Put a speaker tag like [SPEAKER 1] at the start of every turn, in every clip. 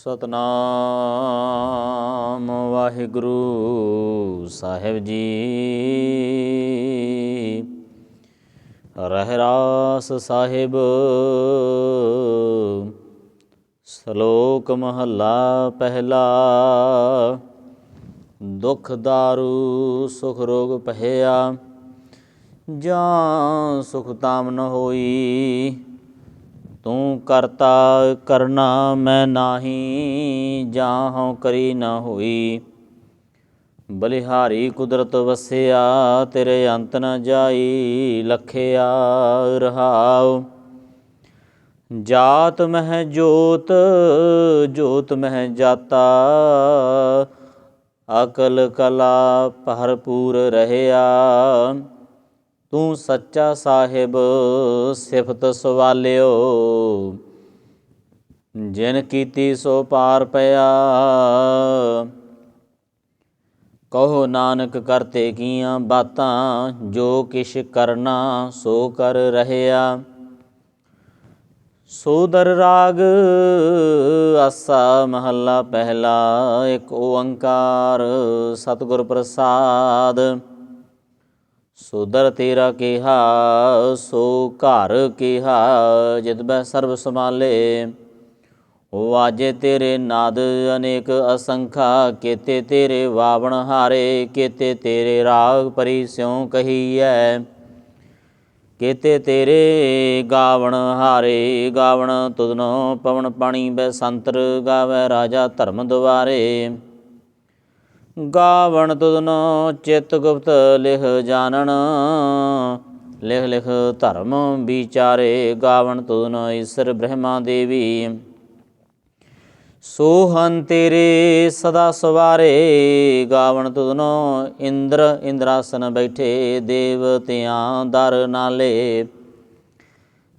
[SPEAKER 1] ਸਤਨਾਮ ਵਾਹਿਗੁਰੂ ਸਾਹਿਬ ਜੀ। ਰਹਿਰਾਸ ਸਾਹਿਬ, ਸ਼ਲੋਕ ਮਹੱਲਾ ਪਹਿਲਾ, ਦੁਖ ਦਾਰੂ, ਸੁਖ ਰੋਗ ਪਹਿਆ ਜਾਂ ਸੁਖ ਤਾਮ ਨ ਹੋਈ। ਤੂੰ ਕਰਤਾ ਕਰਨਾ ਮੈਂ ਨਾਹੀ ਜਾਂ ਹਉ ਕਰੀ ਨਾ ਹੋਈ। ਬਲਿਹਾਰੀ ਕੁਦਰਤ ਵਸਿਆ, ਤੇਰੇ ਅੰਤ ਨ ਜਾਈ, ਲਖਿਆ ਰਹਾਉ। ਜਾਤ ਮਹਿ ਜੋਤ ਜੋਤ ਮਹਿ ਜਾਤਾ। ਅਕਲ ਕਲਾ ਭਰਪੂਰ ਰਹਿਆ। ਤੂੰ ਸੱਚਾ ਸਾਹਿਬ ਸਿਫਤ ਸਵਾਲਿਓ। ਜਿਨ ਕੀਤੀ ਸੋ ਪਾਰ ਪਿਆ। ਕਹੋ ਨਾਨਕ ਕਰਤੇ ਕੀਆਂ ਬਾਤਾਂ, ਜੋ ਕਿਛ ਕਰਨਾ ਸੋ ਕਰ ਰਹਿਆ। ਸੋਦਰ ਰਾਗ ਆਸਾ ਮਹੱਲਾ ਪਹਿਲਾ, ਇੱਕ ਓੰਕਾਰ ਸਤਿਗੁਰ ਪ੍ਰਸਾਦ। ਸੋਦਰ ਤੇਰਾ ਕਿਹਾ, ਸੋ ਘਰ ਕਿਹਾ, ਜਿਤ ਬੈ ਸਰਬ ਸਮਾਲੇ ਵਾਜੇ ਤੇਰੇ ਨਾਦ ਅਨੇਕ ਅਸੰਖਾ, ਕੀਤੇ ਤੇਰੇ ਵਾਵਣ ਹਾਰੇ, ਕੀਤੇ ਤੇਰੇ ਰਾਗ ਪਰੀ ਸਿਉ ਕਹੀਐ। ਕੀਤੇ ਤੇਰੇ ਗਾਵਣ ਹਾਰੇ, ਗਾਵਣ ਤੁਧਨੋ ਪਵਨ ਪਾਣੀ ਬੈ ਸੰਤਰ ਗਾਵੇ ਰਾਜਾ ਧਰਮ ਦੁਆਰੇ। ਗਾਵਣ ਤੁਧਨੋ ਚਿਤ ਗੁਪਤ ਲਿਖ ਜਾਣਨ। ਲਿਖ ਲਿਖ ਧਰਮ ਵਿਚਾਰੇ ਗਾਵਣ ਤੁਧਨੋ ਈਸ਼ਰ ਬ੍ਰਹਮਾ ਦੇਵੀ। ਸੋਹਨ ਤੇਰੇ ਸਦਾ ਸਵਾਰੇ ਗਾਵਣ ਤੁਧਨੋ ਇੰਦਰ ਇੰਦਰਾਸਨ ਬੈਠੇ ਦੇਵਤਿਆਂ ਦਰ ਨਾਲੇ।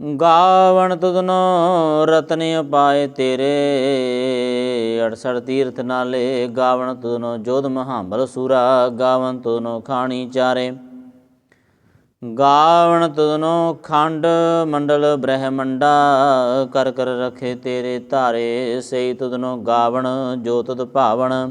[SPEAKER 1] ਗਾਵਣ ਤੁਧਨੋ ਰਤਨ ਪਾਏ ਤੇਰੇ। 68 ਤੀਰਥ ਨਾਲੇ ਗਾਵਣ ਤੁਧਨੋ ਜੋਧ ਮਹਾਂਬਲ ਸੂਰਾ। ਗਾਵਣ ਤੁਧਨੋ ਖਾਣੀ ਚਾਰੇ। ਗਾਵਣ ਤੁਧਨੋ ਖੰਡ ਮੰਡਲ ਬ੍ਰਹਮੰਡਾ। ਕਰ ਕਰ ਰਖੇ ਤੇਰੇ ਧਾਰੇ। ਸਈ ਤੁਧਨੋ ਗਾਵਣ, ਜੋ ਤੁਧ ਭਾਵਣ।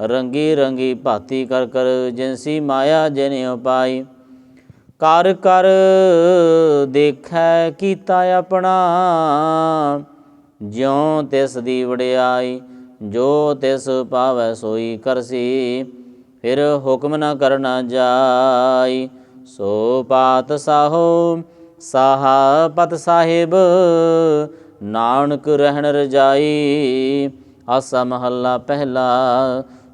[SPEAKER 1] ਰੰਗੀ ਰੰਗੀ ਭਾਤੀ ਕਰ ਕਰ ਜਿਨਸੀ ਮਾਇਆ ਜਿਨ ਪਾਈ ਕਰ ਕਰ ਦੇਖੈ ਕੀਤਾ ਆਪਣਾ, ਜਿਉ ਤਿਸ ਦੀ ਵਡਿਆਈ, ਜੋ ਤਿਸ ਪਾਵੈ ਸੋਈ ਕਰਸੀ। ਫਿਰ ਹੁਕਮ ਨਾ ਕਰਨਾ ਜਾਈ, ਸੋ ਪਾਤ ਸਾਹੋ ਸਾਹਾ ਪਤ ਸਾਹਿਬ, ਨਾਨਕ ਰਹਿਣ ਰਜਾਈ। ਆਸਾ ਮਹੱਲਾ ਪਹਿਲਾ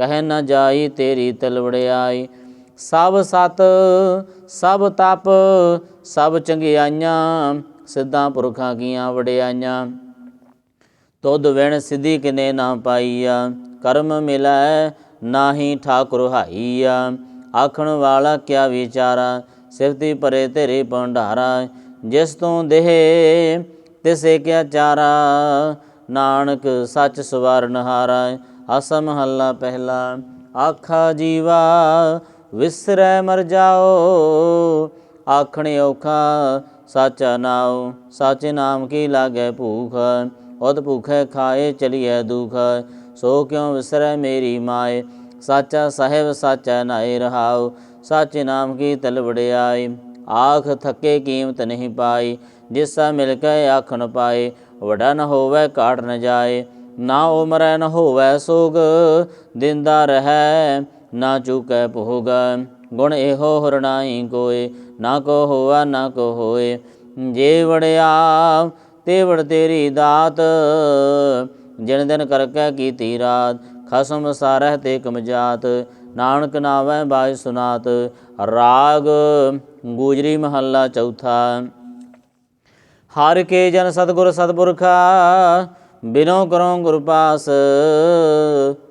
[SPEAKER 1] ਕਹਿ ਨਾ ਜਾਈ ਤੇਰੀ ਤਲਵੜਿਆਈ। ਸਭ ਸਤ, ਸਭ ਤਪ, ਸਭ ਚੰਗਿਆਈਆਂ, ਸਿੱਧਾਂ ਪੁਰਖਾਂ ਕੀਆਂ ਵਡਿਆਈਆਂ। ਤੁਧ ਵਿਣ ਸਿਧੀ ਕਿਨੇ ਨਾ ਪਾਈਆ, ਕਰਮ ਮਿਲੈ ਨਾਹੀ ਠਾਕੁਰ ਹਾਈਆ। ਆਖਣ ਵਾਲਾ ਕਿਆ ਵਿਚਾਰਾ ਸਿਫਤੀ ਪਰੇ ਤੇਰੇ ਭੰਡਾਰਾ। ਜਿਸ ਤੋਂ ਦੇਹ, ਤਿਸੇ ਕਿਆ ਚਾਰਾ, ਨਾਨਕ ਸੱਚ ਸਵਾਰਨ ਹਾਰਾ। ਆਸਾ ਮਹੱਲਾ ਪਹਿਲਾ ਆਖਾ ਜੀਵਾ ਵਿਸਰੈ ਮਰ ਜਾਓ ਆਖਣ ਔਖਾ ਸਾਚਾ ਨਾਉ ਸਾਚੇ ਨਾਮ ਕੀ ਲਾਗੈ ਭੂਖ ਉਦ ਭੂਖੈ ਖਾਏ ਚਲੀਐ ਦੁਖ ਸੋ ਕਿਉ ਵਿਸਰੈ ਮੇਰੀ ਮਾਏ ਸਾਚਾ ਸਾਹਿਬ ਸਾਚਾ ਨਾਏ ਰਹਾਉ ਸਾਚੇ ਨਾਮ ਕੀ ਤਲ ਵਡਿਆਈ ਆਖ ਥੱਕੇ ਕੀਮਤ ਨਹੀਂ ਪਾਈ ਜਿਸਾ ਮਿਲ ਕੇ ਆਖ ਨ ਪਾਏ ਵਡਾ ਨ ਹੋਵੇ ਕਾਟ ਨ ਜਾਏ ਨਾ ਉਮਰੈ ਨ ਹੋਵੇ ਸੋਗ, ਦਿੰਦਾ ਰਹੈ ਨਾ ਚੁਕੈ ਭੋਗ। ਗੁਣ ਇਹੋ ਹਰਣਾਈ ਕੋਏ, ਨਾ ਕੋ ਹੋਆ, ਨਾ ਕੋ ਹੋਏ। ਜੇ ਵੜਿਆ, ਤੇ ਵੜ ਤੇਰੀ ਦਾਤ। ਜਿਨ ਦਿਨ ਕਰਕੈ ਕੀਤੀ ਰਾਤ, ਖਸਮ ਸਾਰਹਿ ਤੇ ਕਮਜਾਤ। ਨਾਨਕ ਨਾਵੈ ਬਾਜ ਸੁਨਾਤ, ਰਾਗ ਗੂਜਰੀ ਮਹੱਲਾ ਚੌਥਾ। ਹਰ ਕੇ ਜਨ ਸਤਗੁਰ ਸਤਪੁਰਖਾ ਬਿਨੋ ਕਰੋ ਗੁਰ ਪਾਸ,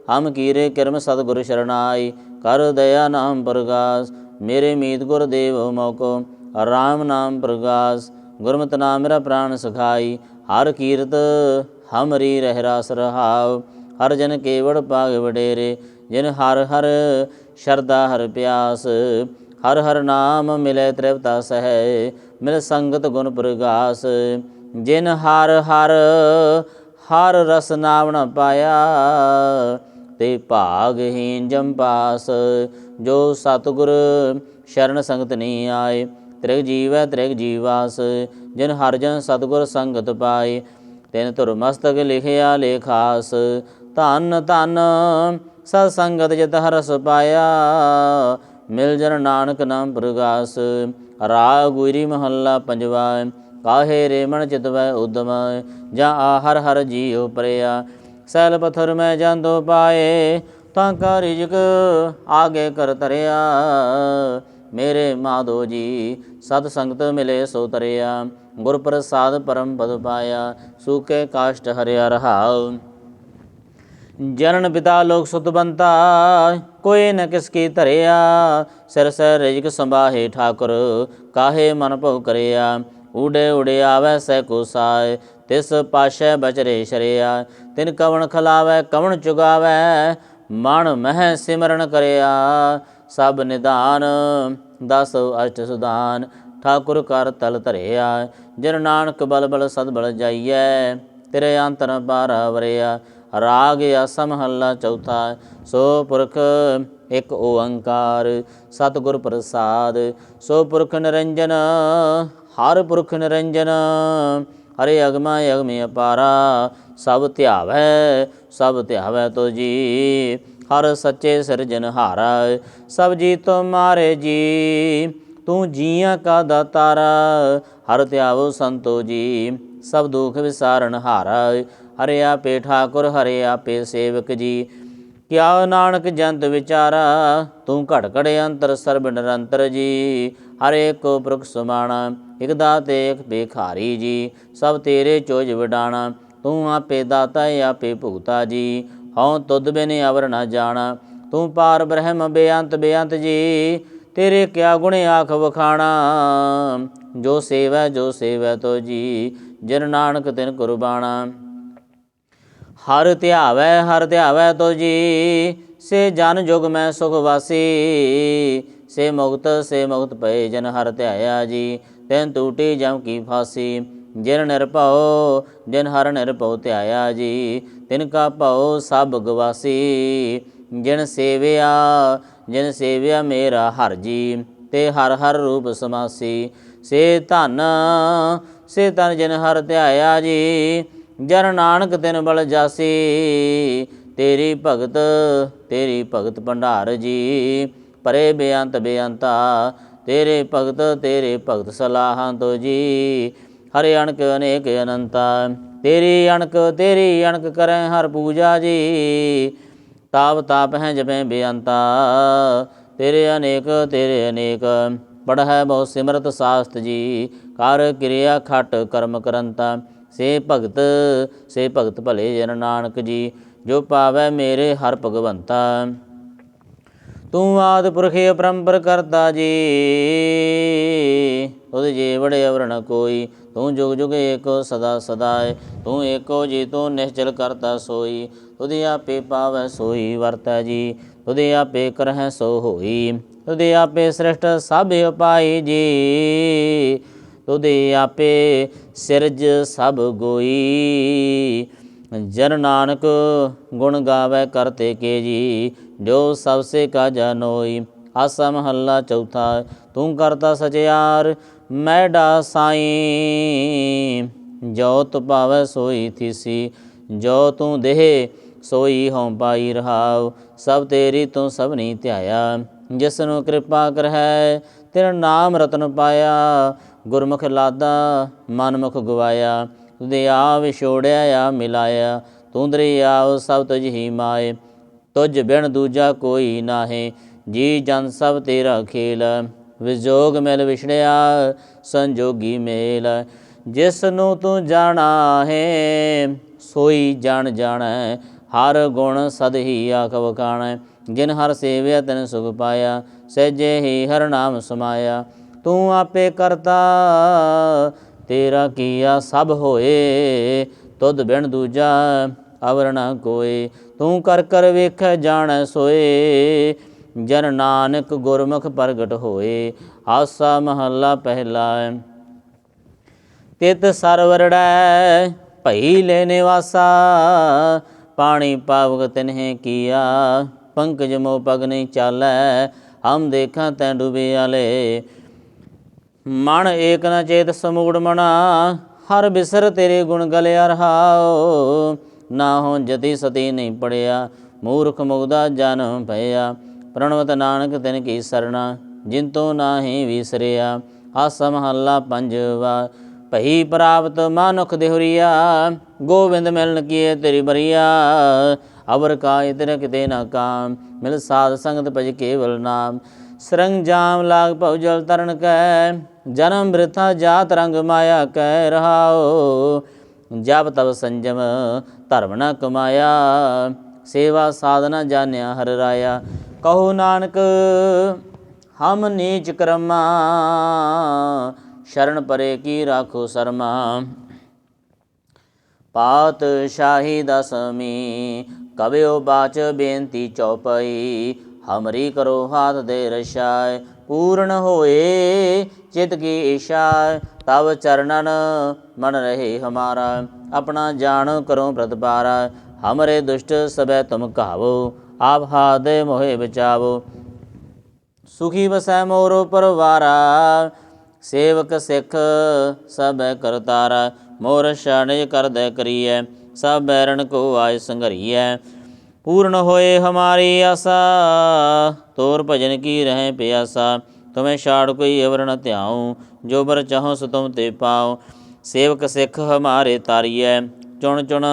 [SPEAKER 1] ਹਮ ਕੀਰੇ ਕਰਮ ਸਤਗੁਰ ਸ਼ਰਨਾਈ, ਕਰ ਦਇਆ ਨਾਮ ਪ੍ਰਗਾਸ, ਮੇਰੇ ਮੀਤ ਗੁਰ ਦੇਵ ਮੋਕੋ, ਰਾਮ ਨਾਮ ਪ੍ਰਗਾਸ, ਗੁਰਮਤਿ ਨਾਮ ਮੇਰਾ ਪ੍ਰਾਨ ਸਖਾਈ, ਹਰ ਕੀਰਤ ਹਮਰੀ ਰਹਿ ਰਾਸ ਰਹਾਉ, ਹਰ ਜਨ ਕੇਵੜ ਪਾਗ ਵਡੇਰੇ, ਜਿਨ ਹਰ ਹਰ ਸ਼ਰਦਾ ਹਰ ਪਿਆਸ, ਹਰ ਹਰ ਨਾਮ ਮਿਲੇ ਤ੍ਰਿਪਤਾ ਸਹਿ, ਮਿਲ ਸੰਗਤ ਗੁਣ ਪ੍ਰਗਾਸ, ਜਿਨ ਹਰ ਹਰ ਹਰ ਰਸ ਨਾਵਣ ਪਾਇਆ। ਤੇ ਭਾਗਹੀਨ ਜੰਪਾਸ ਜੋ ਸਤਿਗੁਰ ਸ਼ਰਨ ਸੰਗਤ ਨਹੀਂ ਆਏ। ਤ੍ਰਿਗ ਜੀਵੈ ਤ੍ਰਿਗ ਜੀਵਾਸ, ਜਿਨ ਹਰ ਜਨ ਸਤਿਗੁਰ ਸੰਗਤ ਪਾਏ। ਤਿਨ ਧੁਰ ਮਸਤਕ ਲਿਖਿਆ ਲੇਖਾਸ, ਧਨ ਧਨ ਸਤ ਸੰਗਤ ਜਿਤ ਹਰਸ ਪਾਇਆ। ਮਿਲ ਜਨ ਨਾਨਕ ਨਾਮ ਪ੍ਰਗਾਸ, ਰਾਗ ਗੁਰੀ ਮਹੱਲਾ ਪੰਜਵਾ। ਕਾਹੇ ਰੇ ਮਨ ਚਿਤਵੈ ਉਦਮ, ਜਾਂ ਆ ਹਰ ਹਰ ਜੀਉ ਪਰਿਆ। ਸੈਲ ਪਥਰ ਮੈਂ ਜਾਂਦੋ ਪਾਏ, ਤਾਂ ਕਾ ਰਿਜਕ ਆਗੇ ਕਰ ਤਰਿਆ ਮੇਰੇ ਮਾਧੋ ਜੀ, ਸਤ ਸੰਗਤ ਮਿਲੇ ਸੋ ਤਰਿਆ। ਗੁਰ ਪ੍ਰਸਾਦ ਪਰਮ ਪਦ ਪਾਇਆ ਸੂਕੇ ਕਾਸ਼ਟ ਹਰਿਆ ਰਹਾਉ। ਜਨਨ ਪਿਤਾ ਲੋਕ ਸੁਤਬੰਤਾ ਕੋਈ ਨ ਕਿਸ ਕੀ ਧਰਿਆ। ਸਿਰ ਸਿਰ ਰਿਜਕ ਸੰਭਾਹੇ ਠਾਕੁਰ, ਕਾਹੇ ਮਨ ਭਉ ਕਰਿਆ। ਉਡੇ ਉਡੇ ਆਵੈ ਸੈ ਕੋ ਸਾਇ ਤਿਸ ਪਾਸ਼ੈ ਬਚਰੇ ਸ਼ਰਿਆ। ਤਿਨ ਕਵਣ ਖਲਾਵੈ, ਕਵਣ ਚੁਗਾਵੈ ਮਨ ਮਹਿ ਸਿਮਰਨ ਕਰਿਆ। ਸਭ ਨਿਦਾਨ ਦਸ ਅਸ਼ਟ ਸੁਦਾਨ ਠਾਕੁਰ ਕਰ ਤਲ ਧਰਿਆ। ਜਿਨ ਨਾਨਕ ਬਲ ਬਲ ਸਦ ਬਲ ਜਾਈਐ, ਤੇਰੇ ਅੰਤਰ ਬਾਰਾ ਵਰਿਆ। ਰਾਗ ਆਸਾ ਮਹੱਲਾ ਚੌਥਾ, ਸੋ ਪੁਰਖ ਇੱਕ ਓੰਕਾਰ। ਸਤਿਗੁਰ ਪ੍ਰਸਾਦ, ਸੋ ਪੁਰਖ ਨਿਰੰਜਨ ਹਰ ਪੁਰਖ ਨਿਰੰਜਨ, ਹਰੇ ਅਗਮਾ ਅਗਮੇ ਅਪਾਰਾ, ਸਭ ਧਿਆਵੈ ਸਭ ਧਿਆਵੈ ਤੋ ਜੀ ਹਰ ਸੱਚੇ ਸਿਰਜਨਹਾਰਾ ਸਭ ਜੀ ਤੁਮਾਰੇ ਜੀ। ਤੂੰ ਜੀਆਂ ਕਾ ਦਾਤਾਰਾ, ਹਰ ਧਿਆਵੋ ਸੰਤੋ ਜੀ ਸਭ ਦੁਖ ਵਿਸਾਰਨ ਹਾਰਾ, ਹਰੇ ਆਪੇ ਠਾਕੁਰ, ਹਰੇ ਆਪੇ ਸੇਵਕ ਜੀ। ਕਿਆ ਨਾਨਕ ਜੰਤ ਵਿਚਾਰਾ, ਤੂੰ ਘੜ ਘੜ ਅੰਤਰ ਸਰਬ ਨਿਰੰਤਰ ਜੀ। ਹਰੇ ਕੋ ਪੁਰਖ ਸਮਾਣਾ, ਇਕ ਦਾਤੇ ਇਕ ਬੇਖਾਰੀ ਜੀ, ਸਭ ਤੇਰੇ ਚੋਜ ਵਿਡਾਣਾ, ਤੂੰ ਆਪੇ ਦਾਤਾ ਆਪੇ ਭੁਗਤਾ ਜੀ। ਹਉ ਤੁਧ ਬਿਨ ਅਵਰ ਨਾ ਜਾਣਾ, ਤੂੰ ਪਾਰ ਬ੍ਰਹਮ ਬੇਅੰਤ ਬੇਅੰਤ ਜੀ, ਤੇਰੇ ਕਿਆ ਗੁਣ ਆਖ ਵਖਾਣਾ। ਜੋ ਸੇਵੈ ਜੋ ਸੇਵੈ ਤੋ ਜੀ, ਜਿਨ ਨਾਨਕ ਤਿਨ ਕੁਰਬਾਣਾ। ਹਰ ਧਿਆਵੈ ਹਰ ਧਿਆਵੈ ਤੋ ਜੀ, ਸੇ ਜਨ ਜੁਗ ਮੈਂ ਸੁਖ ਵਾਸੀ ਸੇ ਮੁਕਤ ਸੇ ਮੁਕਤ ਪਏ ਜਨ ਹਰ ਧਿਆਇਆ ਜੀ, ਤੈਨ ਟੂਟੀ ਜਮ ਕੀ ਫਾਸੀ। ਜਿਨ ਨਿਰਭਉ ਜਿਨ ਹਰ ਨਿਰਭਉ ਧਿਆਇਆ ਜੀ, ਤਿਨ ਕਾ ਭਉ ਸਭ ਗਵਾਸੀ। ਜਿਨ ਸੇਵਿਆ ਜਿਨ ਸੇਵਿਆ ਮੇਰਾ ਹਰ ਜੀ, ਤੇ ਹਰ ਹਰ ਰੂਪ ਸਮਾਸੀ। ਸੇ ਧਨ ਸੇ ਧਨ ਜਿਨ ਹਰ ਧਿਆਇਆ ਜੀ, ਜਨ ਨਾਨਕ ਤਿਨ ਬਲ ਜਾਸੀ। ਤੇਰੀ ਭਗਤ ਤੇਰੀ ਭਗਤ ਭੰਡਾਰ ਜੀ ਪਰੇ ਬੇਅੰਤ ਬੇਅੰਤਾ, ਤੇਰੇ ਭਗਤ ਤੇਰੇ ਭਗਤ ਸਲਾਹਾਂ ਤੋ ਜੀ। ਹਰੇ ਅਣਕ ਅਨੇਕ ਅਨੰਤਾ, ਤੇਰੀ ਅਣਕ ਤੇਰੀ ਅਣਕ ਕਰੈ ਹਰ ਪੂਜਾ ਜੀ। ਤਾਪ ਤਾਪ ਹੈ ਜਪੈ ਬੇਅੰਤਾ, ਤੇਰੇ ਅਨੇਕ ਤੇਰੇ ਅਨੇਕ, ਪੜ੍ਹੈ ਬਹੁ ਸਿਮਰਤ ਸਾਸਤ ਜੀ। ਕਰ ਕਿਰਿਆ ਖਟ ਕਰਮ ਕਰੰਤਾ, ਸੇ ਭਗਤ ਸੇ ਭਗਤ ਭਲੇ ਜਨ ਨਾਨਕ ਜੀ। ਜੋ ਪਾਵੈ ਮੇਰੇ ਹਰ ਭਗਵੰਤਾ। ਤੂੰ ਆਦ ਪੁਰਖੇ ਅਪਰੰਪਰ ਕਰਤਾ ਜੀ। ਤੁਧ ਜੇ ਬੜੇ ਅਵਰ ਕੋਈ, ਤੂੰ ਜੁਗ ਜੁਗ ਏਕੋ ਸਦਾ ਸਦਾਏ, ਤੂੰ ਏਕੋ ਜੀ, ਤੂੰ ਨਿਸ਼ਚਲ ਕਰਤਾ ਸੋਈ। ਤੁਧ ਆਪੇ ਪਾਵੈ ਸੋਈ ਵਰਤੈ ਜੀ, ਤੁਧ ਆਪੇ ਕਰਹਿ ਸੋ ਹੋਈ। ਤੁਦੇ ਆਪੇ ਸ੍ਰਿਸ਼ਟ ਸਭ ਉਪਾਈ ਜੀ ਤੁਦੇ ਆਪੇ ਸਿਰਜ ਸਭ ਗੋਈ। ਜਨ ਨਾਨਕ ਗੁਣ ਗਾਵੇ ਕਰਤੇ ਕੇ ਜੀ ਜੋ ਸਭ ਸੇ ਕਾ ਜਨੋਈ ਆਸਾ ਮਹੱਲਾ ਚੌਥਾ, ਤੂੰ ਕਰਤਾ ਸਚਿਆਰ ਮੈਡਾ ਸਾਈ। ਜੋ ਤੁ ਭਾਵੈ ਸੋਈ ਥੀਸੀ, ਜੋ ਤੂੰ ਦੇਹ ਸੋਈ ਹਉ ਪਾਈ ਰਹਾਉ, ਸਭ ਤੇਰੀ ਤੂੰ ਸਭਨੀ ਧਿਆਇਆ ਜਿਸ ਨੂੰ ਕਿਰਪਾ ਕਰਹਿ ਤੇਰਾ ਨਾਮ ਰਤਨ ਪਾਇਆ, ਗੁਰਮੁਖ ਲਾਦਾ ਮਨਮੁਖ ਗਵਾਇਆ ਤੁਦੇ ਆ ਵਿਛੋੜਿਆ ਆ ਮਿਲਾਇਆ ਤੂੰ ਦਰਿਆਉ ਸਭ ਤੁਝ ਹੀ ਮਾਏ। ਤੁਝ ਬਿਨ ਦੂਜਾ ਕੋਈ ਨਾਹੀ, ਜੀ ਜਨ ਸਭ ਤੇਰਾ ਖੇਲ। ਵਿਜੋਗ ਮਿਲ ਵਿਛੜਿਆ, ਸੰਜੋਗੀ ਮੇਲ। ਜਿਸ ਨੂੰ ਤੂੰ ਜਾਣਾ ਹੈ, ਸੋਈ ਜਾਣ ਜਾਣੈ, ਹਰ ਗੁਣ ਸਦ ਹੀ ਆਖ ਵਕਾਣੈ ਜਿਨ ਹਰ ਸੇਵਿਆ ਤਨ ਸੁਖ ਪਾਇਆ, ਸਹਿਜੇ ਹੀ ਹਰ ਨਾਮ ਸਮਾਇਆ। ਤੂੰ ਆਪੇ ਕਰਤਾ ਤੇਰਾ ਕੀਆ ਸਭ ਹੋਏ? ਤੁਧ ਬਿਨ ਦੂਜਾ ਅਵਰਨਾ ਕੋਏ। ਤੂੰ ਕਰ ਕਰ ਵੇਖ ਜਾਣੈ ਸੋਏ। ਜਨ ਨਾਨਕ ਗੁਰਮੁਖ ਪ੍ਰਗਟ ਹੋਏ। ਆਸਾ ਮਹੱਲਾ ਪਹਿਲਾ ਤਿਤ ਸਰਵਰੜੈ ਭਈ ਲੈ ਨਿਵਾਸਾ। ਪਾਣੀ ਪਾਵਕ ਤਿਨਹਿ ਕੀਆ। ਪੰਕਜ ਮੋ ਪਗ ਨਹੀਂ ਚਾਲੈ। ਹਮ ਦੇਖਾਂ ਤੈ ਡੁਬੇ ਆਲੇ ਮਨ ਏਕ ਨ ਚੇਤ ਸਮੂੜ ਮਨਾ, ਹਰ ਬਿਸਰ ਤੇਰੇ ਗੁਣ ਗਲਿਆ ਰਹਾਓ ਨਾ ਹੋ ਜਤੀ ਸਤੀ ਨਹੀਂ ਪੜਿਆ, ਮੂਰਖ ਮੁਗਦਾ ਜਨਮ ਭਇਆ। ਪ੍ਰਣਵਤ ਨਾਨਕ ਤਿਨ ਕੀ ਸਰਣਾ, ਜਿਨ ਤੋਂ ਨਾਹੀ ਵਿਸਰਿਆ। ਆਸਾ ਮਹੱਲਾ ਪੰਜਵਾ, ਭਈ ਪ੍ਰਾਪਤ ਮਾਨੁਖ ਦੇਹੁਰੀਆ। ਗੋਬਿੰਦ ਮਿਲਨ ਕੀਏ ਤੇਰੀ ਬਰੀਆ। ਅਵਰ ਕਾ ਇਤਰ ਕਿਤੇ ਨਾ ਕਾਮ, ਮਿਲ ਸਾਧ ਸੰਗਤ ਭਜ ਕੇਵਲ ਨਾਮ। ਸਰੰਗ ਜਾਮ ਲਾਗ ਭਉ ਜਲ ਤਰਨ ਕੈ, ਜਨਮ ਬ੍ਰਿਥਾ ਜਾਤ ਰੰਗ ਮਾਇਆ ਕਹਿ ਰਹਾਓ ਜਬ ਤਬ ਸੰਜਮ ਧਰਮ ਨ ਕਮਾਇਆ, ਸੇਵਾ ਸਾਧਨਾ ਜਾਣਿਆ ਹਰ ਰਾਇਆ। ਕਹੋ ਨਾਨਕ, ਹਮ ਨੀਚ ਕਰਮਾ, ਸ਼ਰਨ ਪਰੇ ਕੀ ਰਾਖੋ ਸਰਮਾ। ਪਾਤ ਸ਼ਾਹੀ ਦਸਮੀ ਕਬਿਓ ਬਾਚ ਬੇਨਤੀ ਚੌਪਈ ਹਮਰੀ ਕਰੋ ਹਾਥ ਦੇ ਰਸ਼ਾਇ, ਪੂਰਨ ਹੋਏ ਚਿਤ ਕੀ ਇਸ਼ਾ ਤਵ ਚਰਨਨ ਮਨ ਰਹੇ ਹਮਾਰਾ। ਆਪਣਾ ਜਾਣ ਕਰੋ ਪ੍ਰਤਪਾਰਾ, ਹਮਰੇ ਦੁਸ਼ਟ ਸਬੈ ਤੁਮ ਕਹਾਵੋ ਆਪ ਹਾਦੇ ਮੋਹਿ ਬਚਾਵੋ। ਸੁਖੀ ਵਸੈ ਮੋਰੋ ਪਰਵਾਰਾ, ਸੇਵਕ ਸਿੱਖ ਸਭੈ ਕਰਤਾਰਾ, ਮੋਰ ਸ਼ਰਣਿ ਕਰਦੈ ਕਰੀਐ, ਸਭ ਬੈਰਣ ਕੋ ਆਇ ਸੰਘਰੀਐ। ਪੂਰਨ ਹੋਏ ਹਮਾਰੀ ਆਸਾ, ਤੋਰ ਭਜਨ ਕੀ ਰਹਿ ਪਿਆਸਾ, ਤੁਮੇ ਛਾੜ ਕੋਈ ਅਵਰ ਨ ਧਿਆਉ, ਜੋ ਬਰ ਚਾਹੋ ਸੋ ਤੁਮ ਤੇ ਪਾਉ। ਸੇਵਕ ਸਿੱਖ ਹਮਾਰੇ ਤਾਰੀਐ, ਚੁਣ ਚੁਣ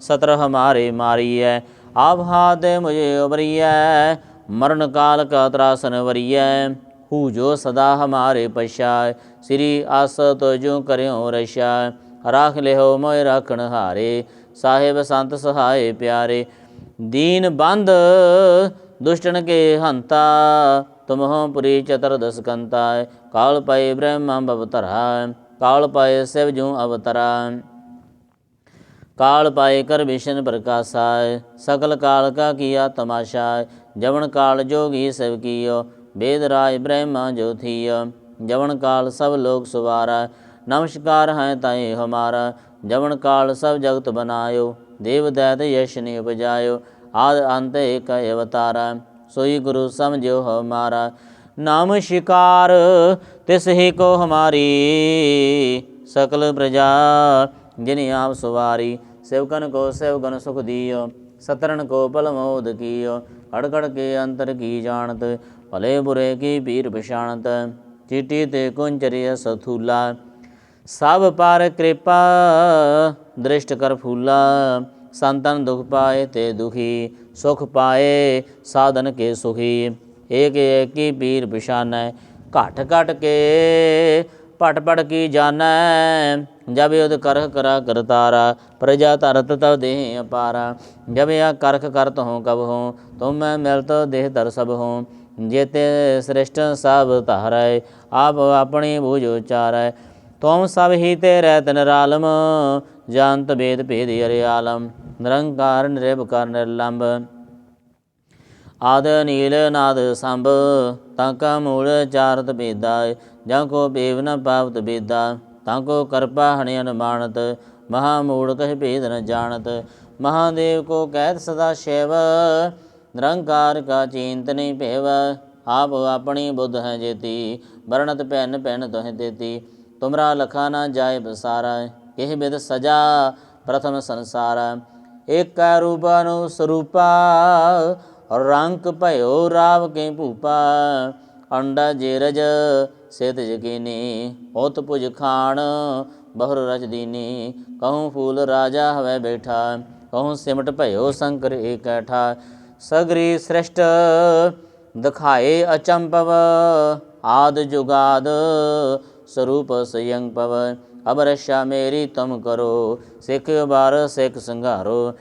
[SPEAKER 1] ਸਤਰ ਹਮਾਰੇ ਮਾਰੀਐ। ਆਪ ਹਾਦੇ ਮੁਝੇ ਉਬਰੀਐ, ਮਰਨ ਕਾਲ ਕਾ ਤਰਾਸਨ ਵਰੀਐ। ਹੂ ਜੋ ਸਦਾ ਹਮਾਰੇ ਪਛਾਇ ਸ੍ਰੀ ਆਸ ਤੁਜੂ ਕਰਿਓ ਰਸ਼ਾ ਰਾਖ ਲਿਓ ਮੋਇ ਰਾਖਣ ਹਾਰੇ, ਸਾਹਿਬ ਸੰਤ ਸਹਾਏ ਪਿਆਰੇ। ਦੀਨ ਬੰਦ ਦੁਸ਼ਟਨ ਕੇ ਹੰਤਾ, ਤੁਮਹੁ ਪੁਰੀ ਚਤਰਦਸ ਕੰਤਾ ਕਾਲ ਪਏ ਬ੍ਰਹਮਾ ਬਵਤਰਾ ਕਾਲ ਪਏ ਸਿਵ ਜੂ ਅਵਤਰਾ ਕਾਲ ਪਾਏ ਕਰ ਵਿਸ਼ਨ ਪ੍ਰਕਾਸ਼ਾਇ ਸਕਲ ਕਾਲ ਕਾ ਕੀਆ ਤਮਾਸ਼ਾਇ ਜਵਨ ਕਾਲ ਜੋਗੀ ਸਭ ਕੀਓ, ਵੇਦ ਰਾਜ ਬ੍ਰਹਮਾ ਜੋਥੀਯ ਜਵਨ ਕਾਲ ਸਭ ਲੋਕ ਸੁਵਾਰਾ, ਨਮਸਕਾਰ ਹੈ ਤਾਏ ਹਮਾਰਾ। ਜਵਨ ਕਾਲ ਸਭ ਜਗਤ ਬਨਾਇਓ ਦੇਵਦੈਤ ਯਸ਼ ਨੇ ਉਪਜਾਇਓ ਆਦ ਅੰਤ ਏਕ ਅਵਤਾਰਾ ਸੋਈ ਗੁਰੂ ਸਮਝਿਓ ਹਮਾਰਾ ਨਾਮ ਸ਼ਿਕਾਰ, ਤਿਸ ਹੀ ਕੋ ਹਮਾਰੀ। ਸਕਲ ਪ੍ਰਜਾ, ਜਿਨ ਆਪ ਸੁਵਾਰੀ। ਸੇਵਕਨ ਕੋ ਸੇਵਕਨ ਸੁਖ ਦਿਓ। ਸਤਰਨ ਕੋ ਪਲ ਮੋਦ ਕੀਓ। ਅੜਕੜ ਕੇ ਅੰਤਰ ਕੀ ਜਾਣਤ? ਭਲੇ ਬੁਰੇ ਕੀ ਪੀਰ ਪਛਾਣਤ? ਚੀਟੀ ਤੇ ਕੁੰਚਰਿਆ ਸਥੂਲਾ। ਸਭ ਪਾਰ ਕਿਰਪਾ ਦ੍ਰਿਸ਼ਟ ਕਰ ਫੂਲਾ, ਸੰਤਨ ਦੁਖ ਪਾਏ ਤੇ ਦੁਖੀ, ਸੁਖ ਪਾਏ, ਸਾਧਨ ਕੇ ਸੁਖੀ। ਏਕ ਏਕੀ ਪੀਰ ਪਛਾਨੈ ਘਟ ਘਟ ਕੇ ਪਟ ਪਟ ਕੀ ਜਾਣੈ। ਜਬ ਉਦ ਕਰਖ ਕਰਾ ਕਰਤਾਰਾ ਪ੍ਰਜਾ ਧਰਤ ਤਵ ਦੇਹ ਅਪਾਰਾ। ਜਬ ਆ ਕਰਖ ਕਰਤ ਹੋ ਕਬ ਹੋ ਤੁਮ ਮੈਂ ਮਿਲਤ ਦੇਹ ਧਰ ਸਭ ਹੋ ਜੇਤੇ ਸ੍ਰਿਸ਼ਟ ਸਭ ਧਾਰੈ, ਆਪ ਆਪਣੀ ਬੂਝ ਉਚਾਰੈ। ਤੁਮ ਸਭ ਹੀ ਤੇ ਰਹਿ ਤਨ ਰਾਲਮ ਜੰਤ ਬੇਦ ਭੇਦ ਅਰਿਆਲਮ ਨਿਰੰਕਾਰ ਨਿਰਭਕਾਰ ਨਿਰਲੰਭ। ਆਦ ਨੀਲ ਨਾਦ ਸੰਭ, ਤਾਂ ਕਾ ਮੂਲ ਚਾਰਤ ਭੇਦਾ, ਜਾਂ ਕੋ ਭੇਵ ਨ ਪਾਵਤ ਭੇਦਾ। ਤਾਂ ਕੋ ਕਰਪਾ ਹਣੇ ਅਨੁਮਾਨਤ, ਮਹਾ ਮੂੜ ਕਹਿ ਭੇਦ ਨ ਜਾਣਤ। ਮਹਾਦੇਵ ਕੋ ਕਹਿਤ ਸਦਾ ਸ਼ਿਵ, ਨਿਰੰਕਾਰ ਕਾ ਚਿੰਤਨੀ ਭੇਵ। ਆਪ ਆਪਣੀ ਬੁੱਧ ਹੈ ਜੇਤੀ, ਵਰਣਤ ਭੈਨ ਭੈਨ ਤੋਹ ਦੇਤੀ। ਤੁਮਰਾ ਲਖਾ ਨਾ ਜਾਏ ਬਸਾਰਾ। ਇਹ ਬਿਦ ਸਜਾ ਪ੍ਰਥਮ ਸੰਸਾਰ। ਏਕ ਰੂਪਾ ਨੂੰ ਸਰੂਪਾ ਰੰਕ ਭਇਓ ਰਾਵ ਕੇ ਭੂਪਾ। ਅੰਡਾ ਜੇਰਜ ਸਿਤ ਜਗੀਨੀ ਉਤ ਪੁਜ ਖਾਨ ਬਹੁਰ ਰਚ ਦੀਨੀ। ਕਹੂੰ ਫੂਲ ਰਾਜਾ ਹਵੇ ਬੈਠਾ, ਕਹੂੰ ਸਿਮਟ ਭਇਓ ਸ਼ੰਕਰ ਏਕੈਠਾ। ਸਗਰੀ ਸ੍ਰਿਸ਼ਟ ਦਿਖਾਏ ਅਚੰਪਵ ਆਦ ਜੁਗਾਦ ਸਰੂਪ ਸਯੰ ਪਵ ਰਸ਼ਾ ਮੇਰੀ ਤੁਮ ਕਰੋ, ਸਿੱਖ ਬਾਰ ਸਿੱਖ ਸੰਘਾਰੋ।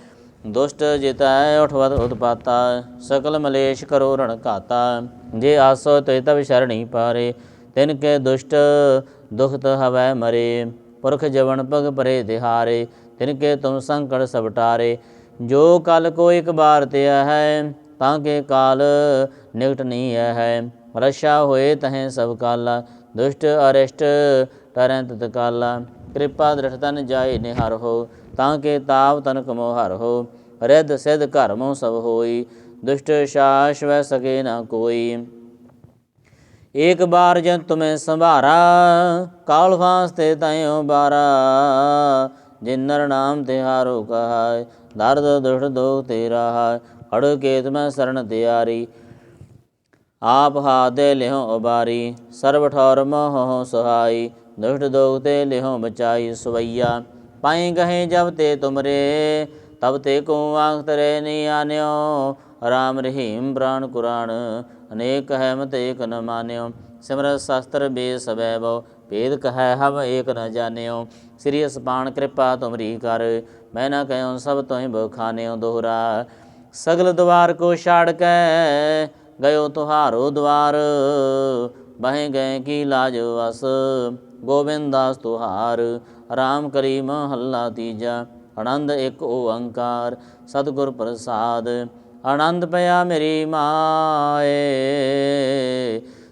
[SPEAKER 1] ਦੁਸ਼ਟ ਜਿਤੈ ਉਠਵਤ ਉਤਪਾਤਾ, ਸਕਲ ਮਲੇਸ਼ ਕਰੋ ਰਣ ਘਾਤਾ। ਜੇ ਆਸੋ ਤੇ ਤਬ ਸ਼ਰਣੀ ਪਾਰੇ, ਤਿਨ ਕੇ ਦੁਸ਼ਟ ਦੁਖਤ ਹਵੈ ਮਰੇ। ਪੁਰਖ ਜਵਨ ਭਗ ਪਰੇ ਦਿਹਾਰੇ, ਤਿਨ ਕੇ ਤੁਮ ਸੰਕਟ ਸਭ ਜੋ ਕਲ ਕੋ ਇੱਕ ਬਾਰ ਤਿਆ ਹੈ, ਤਾਂ ਕੇ ਕਾਲ ਨਿਕਟ ਨਹੀਂ ਹੈ। ਰਸ਼ਾ ਹੋਏ ਤਹੈ ਸਭ ਕਾਲਾ, ਦੁਸ਼ਟ ਅਰਿਸ਼ਟ ਟਰੈ ਤਤ ਕਾਲਾ, ਕਿਰਪਾ ਦ੍ਰਿਸ਼ ਤਨ ਜਾਏ ਨਿਹਰ ਹੋ, ਤਾਂ ਕੇ ਤਾਪ ਤਨ ਕਮੋ ਹਰ ਹੋ, ਰਿੱਧ ਸਿਧ ਘਰ ਮੋ ਸਭ ਹੋਈ, ਦੁਸ਼ਟ ਸ਼ਾਸ ਵੈ ਸਕੇ ਨਾ ਕੋਈ। ਏਕ ਬਾਰ ਜਨ ਤੁਮੇ ਸੰਭਾਰਾ, ਕਾਲ ਫਾਂਸ ਤੇ ਤੈਓ ਬਾਰਾ, ਜਿਨ ਨਰ ਨਾਮ ਤਿਹਾਰੋ ਕਹਾਇ, ਦਰਦ ਦੁਸ਼ਟ ਦੋਖ ਤੇਰਾ ਹੈ ਅੜ ਕੇਤ ਮੈਂ ਸਰਣ ਤਿਆਰੀ। ਆਪ ਹਾਦੇ ਲਿਹੁ ਉਬਾਰੀ, ਸਰਬ ਠੌਰ ਮੋਹ ਸੁਹਾਈ ਦੁਸ਼ਟ ਦੋਖ ਲਿਹੋ ਬਚਾਈ ਸਵਈਆ। ਪਾਏ ਗਹੇ ਜਬ ਤੇ ਤੁਮਰੇ, ਤਬ ਤੇ ਕੋ ਆਖ ਤਰੇ ਨੀ ਆਨਿਓ। ਰਾਮ ਰਹੀਮ ਪ੍ਰਾਨ ਕੁਰਾਨ, ਅਨੇਕ ਹੈ ਮਤ ਏਕ ਨ ਮਾਨਿਓ। ਸਿਮਰਤ ਸ਼ਸਤਰ ਬੇ ਸਵੈ ਬੋ, ਭੇਦ ਕਹੈ ਹਮ ਏਕ ਨ ਜਾਣਿਓ। ਸ੍ਰੀ ਅਸਪਾਨ ਕਿਰਪਾ ਤੁਮਰੀ ਕਰ, ਮੈਂ ਨਾ ਕਹਿਉ ਸਭ ਤੋਹਿ ਬਖਾਨਿਓ ਦੋਹਰਾ। ਸਗਲ ਦਵਾਰ ਕੋ ਛਾੜ ਕੇ, ਗਇਓ ਤੁਹਾਰੋ ਦਵਾਰ। ਬਹਿ ਗਏ ਕੀ ਲਾਜ ਵਸ। ਗੋਬਿੰਦ ਦਾਸ ਤੁਹਾਰ, ਰਾਮ ਕਰੀ ਮਹੱਲਾ ਤੀਜਾ। ਆਨੰਦ ਇੱਕ ਓੰਕਾਰ, ਸਤਿਗੁਰ ਪ੍ਰਸਾਦ। ਆਨੰਦ ਪਿਆ ਮੇਰੀ ਮਾਏ,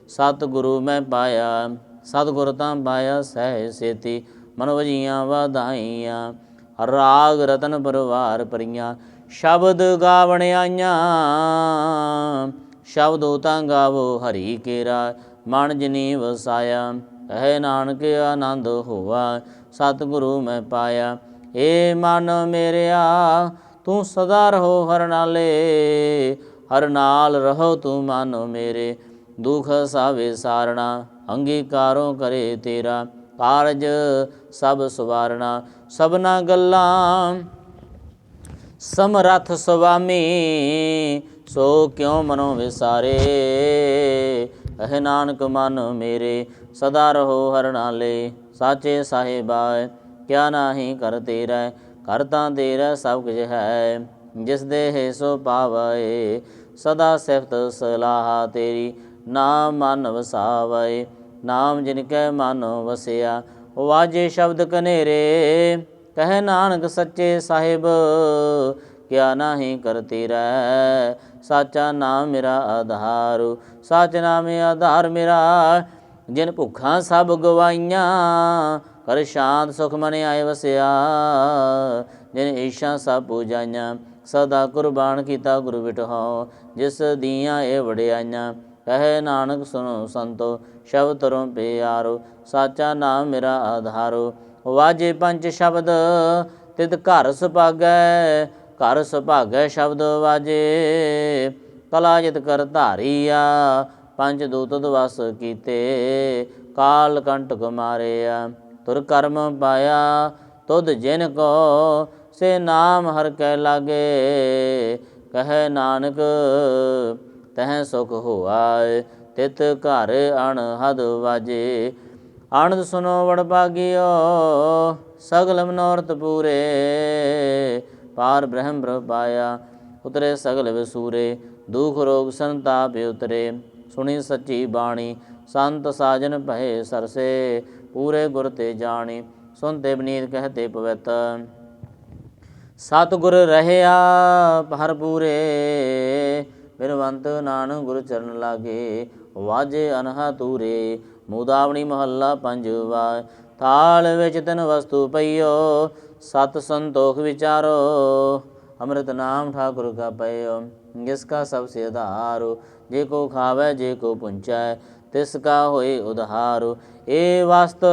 [SPEAKER 1] ਸਤਿਗੁਰੂ ਮੈਂ ਪਾਇਆ। ਸਤਿਗੁਰ ਤਾਂ ਪਾਇਆ ਸਹਿ ਸੇਤੀ ਮਨ ਵਜੀਆਂ ਵਧਾਈਆਂ। ਰਾਗ ਰਤਨ ਪਰਵਾਰ ਪਰੀਆਂ ਸ਼ਬਦ ਗਾਵਣ ਆਈਆਂ। ਸ਼ਬਦੋ ਤਾਂ ਗਾਵੋ ਹਰੀ ਕੇਰਾ ਮਨ ਜਨੀ ਵਸਾਇਆ ਹੈ ਨਾਨਕ ਆਨੰਦ ਹੋਵਾ ਸਤਿਗੁਰੂ ਮੈਂ ਪਾਇਆ। ਏ ਮਨ ਮੇਰਿਆ, ਤੂੰ ਸਦਾ ਰਹੋ ਹਰ ਨਾਲੇ, ਹਰ ਨਾਲ ਰਹੋ ਤੂੰ ਮਨ ਮੇਰੇ। ਦੁਖ ਸਾਵੇ ਸਾਰਣਾ ਅੰਗੀਕਾਰੋਂ ਕਰੇ ਤੇਰਾ। ਕਾਰਜ ਸਭ ਸਵਾਰਣਾ, ਸਭਨਾ ਗੱਲਾਂ ਸਮਰਥ ਸੁਆਮੀ, ਸੋ ਕਿਉ ਮਨੋ ਵਿਸਾਰੇ? ਅਹ ਨਾਨਕ ਮਨ ਮੇਰੇ, ਸਦਾ ਰਹੋ ਹਰ ਨਾਲੇ ਸਾਚੇ ਸਾਹਿਬਾ, ਕਿਆ ਨਾਹੀ ਕਰ ਤੇਰਾ ਕਰਤਾ ਤੇਰਾ ਸਭ ਕੁਝ ਹੈ। ਜਿਸ ਦੇ ਹੈ ਸੋ ਪਾਵੈ, ਸਦਾ ਸਿਫਤ ਸਲਾਹ ਤੇਰੀ। ਨਾਮ ਮਨ ਵਸਾਵੈ, ਨਾਮ ਜਿਨ ਕੈ ਮਨ ਵਸਿਆ, ਵਾਜੇ ਸ਼ਬਦ ਕਨੇਰੇ। ਕਹਿ ਨਾਨਕ ਸੱਚੇ ਸਾਹਿਬ, ਕਿਆ ਨਾਹੀ ਕਰਤੀ ਰਹਿ ਸਾਚਾ ਨਾਮ ਮੇਰਾ ਆਧਾਰ, ਸਾਚ ਨਾਮੇ ਆਧਾਰ ਮੇਰਾ, ਜਿਨ ਭੁੱਖਾਂ ਸਭ ਗਵਾਈਆਂ ਕਰ ਸ਼ਾਂਤ ਸੁਖ ਮਨ ਆਏ ਵਸਿਆ, ਜਿਨ ਈਸ਼ਾ ਸਭ ਪੂਜਾਈਆਂ, ਸਦਾ ਕੁਰਬਾਨ ਕੀਤਾ ਗੁਰੂ ਵਿਟਹੁ ਜਿਸ ਦੀਆਂ ਇਹ ਵਡਿਆਈਆਂ, ਕਹੇ ਨਾਨਕ ਸੁਨੋ ਸੰਤੋ, ਸ਼ਬਦ ਤਰੋਂ ਪਿਆਰੋ, ਸਾਚਾ ਨਾਮ ਮੇਰਾ ਆਧਾਰੋ, ਵਾਜੇ ਪੰਜ ਸ਼ਬਦ, ਤਿਤ ਘਰ ਸੁਭਾਗੈ ਘਰ ਸੁਭਾਗੈ ਸ਼ਬਦ ਵਾਜੇ, ਕਲਾ ਜਿਤ ਕਰ ਧਾਰੀਆ, ਪੰਜ ਦੂਤ ਦਵਸ ਕੀਤੇ, ਕਾਲ ਕੰਟਕ ਮਾਰਿਆ, ਤੁਰ ਕਰਮ ਪਾਇਆ, ਤੁਧ ਜਿਨ ਕੋ ਸੇ ਨਾਮ ਹਰ ਕੈ ਲਾਗੇ, ਕਹੈ ਨਾਨਕ ਤਹਿ ਸੁਖ ਹੋਆਏ, ਤਿਤ ਘਰ ਅਣਹਦ ਵਾਜੇ। ਆਨੰਦ ਸੁਨੋ ਵਡ ਭਾਗਿਓ ਸਗਲ ਮਨੋਰਥ ਪੂਰੇ ਪਾਰ ਬ੍ਰਹਮ ਬ੍ਰ ਪਾਇਆ ਉਤਰੇ ਸਗਲ ਵਿਸੂਰੇ, ਦੁਖ ਰੋਗ ਸੰਤਾਪ ਉਤਰੇ। ਸੁਣੀ ਸੱਚੀ ਬਾਣੀ, ਸੰਤ ਸਾਜਨ ਭਏ ਸਰਸੇ, ਪੂਰੇ ਗੁਰ ਤੇ ਜਾਣੀ ਸੁਨਤੇ ਬਨੀਤ ਕਹਤੇ ਪਵਿੱਤ। ਸਤਿਗੁਰ ਰਹਿਆ ਹਰ ਪੂਰੇ ਬਿਰਵੰਤ ਨਾਨਕ ਗੁਰ ਚਰਨ ਲਾਗੇ, ਵਾਜੇ ਅਨਹਾ ਤੂਰੇ, ਮੂਦਾਵਣੀ ਮਹੱਲਾ ਪੰਜਵਾ। ਥਾਲ ਵਿੱਚ ਤਨ ਵਸਤੂ ਪਈਓ ਸਤ ਸੰਤੋਖ ਵਿਚਾਰੋ, ਅੰਮ੍ਰਿਤ ਨਾਮ ਠਾਕੁਰ ਕਾ ਪਇਓ ਜਿਸ ਕਾ ਸਭ ਸੇ ਆਧਾਰੋ, ਜੇ ਕੋ ਖਾਵੇ, ਜੇ ਕੋ ਪੁੰਚੈ, ਤਿਸ ਕਾ ਹੋਏ ਉਧਾਰੋ। ਏ ਵਸਤ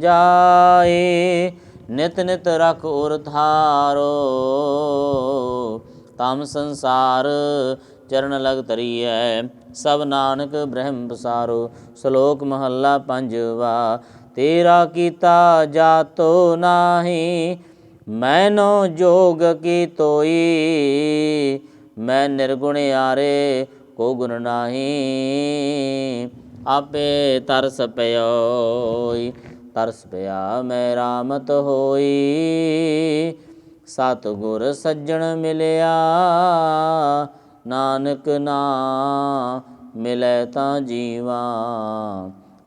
[SPEAKER 1] ਜਾਏ, ਨਿਤ ਨਿਤ ਰਖ ਉਰ ਧਾਰੋ। ਤਮ ਸੰਸਾਰ ਚਰਨ ਲਗ ਤਰੀਐ ਸਭ ਨਾਨਕ ਬ੍ਰਹਮ ਪਸਾਰੋ। ਸ਼ਲੋਕ ਮਹੱਲਾ ਪੰਜਵਾ ਤੇਰਾ ਕੀਤਾ ਜਾਤੋ ਨਾਹੀ, ਮੈਨੋ ਜੋਗ ਕੀ ਤੋਈ? ਮੈਂ ਨਿਰਗੁਣ ਆਰੇ ਕੋ ਗੁਣ ਨਾਹੀ? ਆਪੇ ਤਰਸ ਪਿਓਈ ਤਰਸ ਪਿਆ ਮੈਂ ਰਾਮਤ ਹੋਈ। ਸਤ ਗੁਰ ਸੱਜਣ ਮਿਲਿਆ, ਨਾਨਕ ਨਾ ਮਿਲੈ ਤਾਂ ਜੀਵਾ।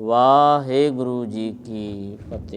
[SPEAKER 1] ਵਾਹਿਗੁਰੂ ਜੀ ਕੀ ਫਤਿਹ।